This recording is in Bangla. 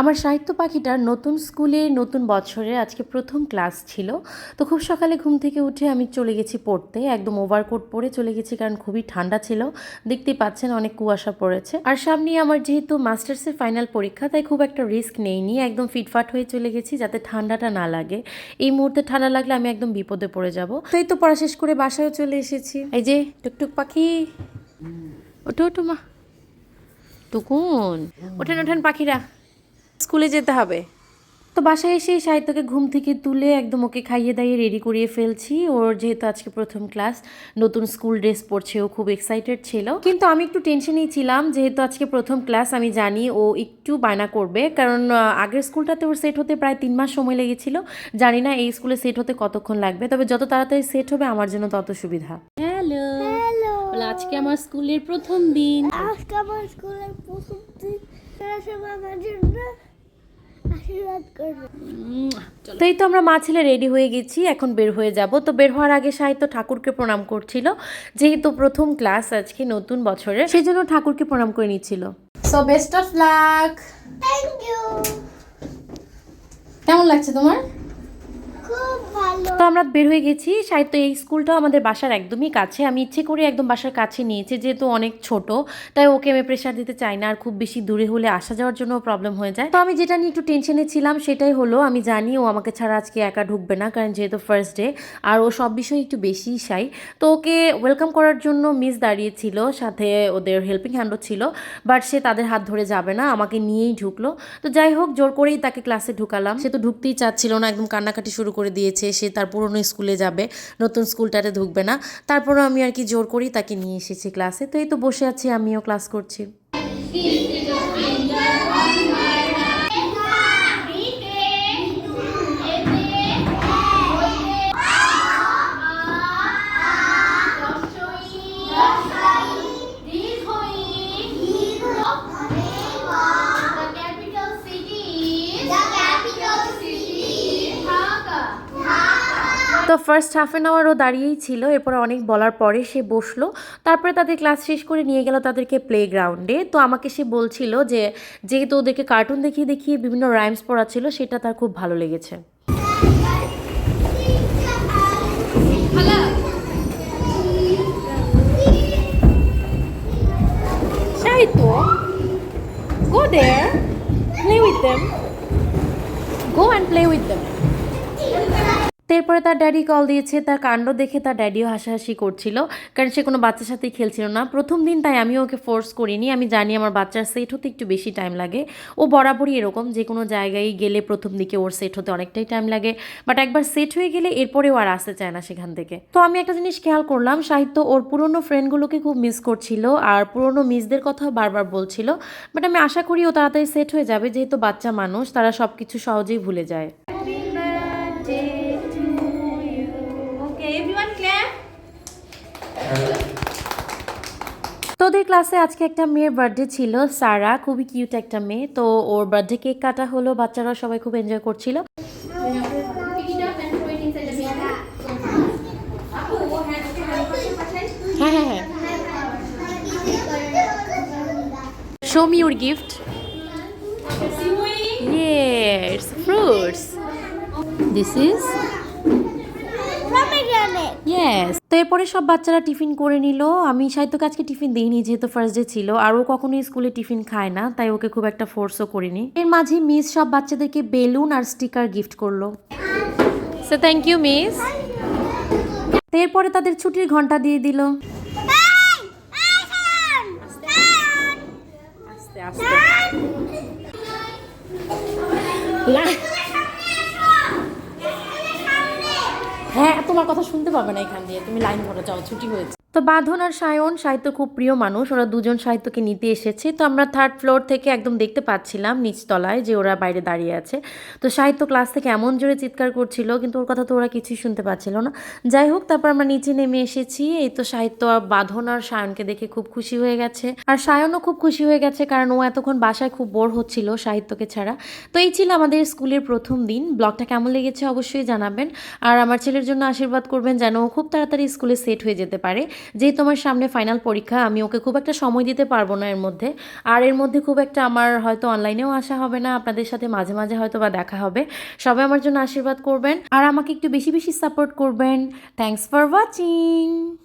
আমার সাহিত্য পাখিটার নতুন স্কুলে, নতুন বছরে আজকে প্রথম ক্লাস ছিল। তো খুব সকালে ঘুম থেকে উঠে আমি চলে গেছি পড়তে। একদম ওভারকোট পরে চলে গেছি কারণ খুবই ঠান্ডা ছিল। দেখতেই পাচ্ছেন অনেক কুয়াশা পড়েছে। আর সামনে আমার যেহেতু মাস্টার্সের ফাইনাল পরীক্ষা, তাই খুব একটা রিস্ক নেইনি। একদম ফিটফাট হয়ে চলে গেছি যাতে ঠান্ডাটা না লাগে। এই মুহূর্তে ঠান্ডা লাগলে আমি একদম বিপদে পড়ে যাব। তো এই তো পড়া শেষ করে বাসায় চলে এসেছি। এই যে, টুকটুক পাখি। ওঠো ওঠো মা। টুকুন ওঠেন ওঠেন পাখিরা। স্কুলে যেতে হবে? তো বাসায় এসে সাহিত্যকে ঘুম থেকে তুলে একদম ওকে খাইয়ে দাইয়ে রেডি করিয়ে ফেলছি। ওর যেহেতু আজকে প্রথম ক্লাস নতুন স্কুল ড্রেস পরছে ও খুব এক্সাইটেড ছিল। কিন্তু আমি একটু টেনশনেই ছিলাম যেহেতু আজকে প্রথম ক্লাস আমি জানি ও একটু বায়না করবে। কারণ আগের স্কুলটাতে ওর সেট হতে প্রায় তিন মাস সময় লেগেছিল। জানি না এই স্কুলে সেট হতে কতক্ষণ লাগবে। তবে যত তাড়াতাড়ি সেট হবে আমার জন্য তত সুবিধা। হ্যালো হ্যালো আজকে আমার স্কুলের প্রথম দিন। আজকে আমার স্কুলের প্রথম দিন তারা সবাই আমার জন্য আশীর্বাদ করবে তো এই তো আমরা মা ছেলে রেডি হয়ে গেছি এখন বের হয়ে যাব। তো বের হওয়ার আগে সাহিত্য ঠাকুরকে প্রণাম করছিল যেহেতু প্রথম ক্লাস আজকে নতুন বছরের সেই জন্য ঠাকুরকে প্রণাম করে নিচ্ছিল। So best of luck thank you কেমন লাগছে তোমার? তো আমরা বের হয়ে গেছি। সাহিত্য এই স্কুলটাও আমাদের বাসার একদমই কাছে। আমি ইচ্ছে করে একদম বাসার কাছে নিয়েছি, যেহেতু অনেক ছোট, তাই ওকে আমি প্রেশার দিতে চাই না। আর খুব বেশি দূরে হলে আসা যাওয়ার জন্য প্রবলেম হয়ে যায়। তো আমি যেটা নিয়ে একটু টেনশনে ছিলাম, সেটাই হলো, আমি জানি ও আমাকে ছাড়া আজকে একা ঢুকবে না, কারণ যেহেতু ফার্স্ট ডে আর ও সব বিষয়ে একটু বেশি সাই তো ওকে ওয়েলকাম করার জন্য মিস দাঁড়িয়েছিল, সাথে ওদের হেল্পিং হ্যান্ডও ছিল বাট সে তাদের হাত ধরে যাবে না, আমাকে নিয়েই ঢুকলো। তো যাই হোক, জোর করেই তাকে ক্লাসে ঢুকালাম। সে তো ঢুকতেই চাচ্ছিল না, একদম কান্নাকাটি শুরু করে দিয়েছে, সে তার পুরনো স্কুলে যাবে, নতুন স্কুলটাতে ঢুকবে না। তারপরও আমি আর কি জোর করি তাকে নিয়ে এসেছি ক্লাসে তো এই তো বসে আছি, আমিও ক্লাস করছি। তো ফার্স্ট হাফ অ্যান আওয়ারও দাঁড়িয়েই ছিল এরপরে অনেক বলার পরে সে বসল তারপরে তাদের ক্লাস শেষ করে নিয়ে গেল তাদেরকে প্লে গ্রাউন্ডে তো আমাকে সে বলছিল যে যেহেতু ওদেরকে কার্টুন দেখিয়ে দেখিয়ে বিভিন্ন রাইমস পড়াচ্ছিল সেটা তার খুব ভালো লেগেছে go there, play with them. Go and play with them. তারপরে তার ড্যাডি কল দিয়েছে, তার কাণ্ড দেখে তার ড্যাডিও হাসাহাসি করছিল, কারণ সে কোনো বাচ্চার সাথেই খেলছিল না। প্রথম দিন তাই আমি ওকে ফোর্স করিনি, আমি জানি আমার বাচ্চার সেট হতে একটু বেশি টাইম লাগে। ও বরাবরই এরকম, যে কোনো জায়গায় গেলে প্রথম দিকে ওর সেট হতে অনেকটাই টাইম লাগে বাট একবার সেট হয়ে গেলে এরপরেও আর আসতে চায় না সেখান থেকে। তো আমি একটা জিনিস খেয়াল করলাম, সাহিত্য ওর পুরনো ফ্রেন্ডগুলোকে খুব মিস করছিল, আর পুরনো মিসদের কথাও বারবার বলছিল বাট আমি আশা করি ও তাড়াতাড়ি সেট হয়ে যাবে, যেহেতু বাচ্চা মানুষ, তারা সব কিছু সহজেই ভুলে যায়। তোদের ক্লাসে আজকে একটা মেয়ের বার্থডে ছিল সারা খুবই কিউট একটা মেয়ে তো ওর বার্থডে কেক কাটা হলো বাচ্চারা সবাই খুব এনজয় করছিল হ্যাঁ হ্যাঁ হ্যাঁ show me your gift Yes, fruits. This is Pomegranate. Yes তো এরপরে সব বাচ্চারা টিফিন করে নিল। আমি সাহিত্যকে আজকে টিফিন দিইনি যেহেতু ফার্স্ট ডে ছিল। আর ও কখনোই স্কুলে টিফিন খায় না তাই ওকে খুব একটা ফোর্সও করিনি। এর মাঝে মিস সব বাচ্চাদেরকে বেলুন আর স্টিকার গিফট করল। সো থ্যাংক ইউ মিস তো এরপরে তাদের ছুটির ঘণ্টা দিয়ে দিল। আস্তে আস্তে হ্যাঁ তোমার কথা শুনতে পাবে না এখান দিয়ে। তুমি লাইন ধরে যাও ছুটি হয়েছে। তো বাঁধন আর সায়ন সাহিত্য খুব প্রিয় মানুষ, ওরা দুজন সাহিত্যকে নিতে এসেছে। তো আমরা থার্ড ফ্লোর থেকে একদম দেখতে পাচ্ছিলাম নিচতলায় যে ওরা বাইরে দাঁড়িয়ে আছে। তো সাহিত্য ক্লাস থেকে এমন জোরে চিৎকার করছিল, কিন্তু ওর কথা তো ওরা কিছুই শুনতে পাচ্ছিল না। যাই হোক, তারপর আমরা নিচে নেমে এসেছি। এই তো সাহিত্য আর বাঁধন আর সায়নকে দেখে খুব খুশি হয়ে গেছে। আর সায়নও খুব খুশি হয়ে গেছে, কারণ ও এতক্ষণ বাসায় খুব বোর হচ্ছিল সাহিত্যকে ছাড়া। তো এই ছিল আমাদের স্কুলের প্রথম দিন। ব্লগটা কেমন লেগেছে অবশ্যই জানাবেন। আর আমার ছেলের জন্য আশীর্বাদ করবেন যেন ও খুব তাড়াতাড়ি স্কুলে সেট হয়ে যেতে পারে। যেহেতু তোমার সামনে ফাইনাল পরীক্ষা, আমি ওকে খুব একটা সময় দিতে পারব না এর মধ্যে। আর এর মধ্যে খুব একটা আমার হয়তো অনলাইনেও আসা হবে না, আপনাদের সাথে মাঝে মাঝে হয়তো বা দেখা হবে। সবাই আমার জন্য আশীর্বাদ করবেন। আর আমাকে একটু বেশি বেশি সাপোর্ট করবেন। Thanks for watching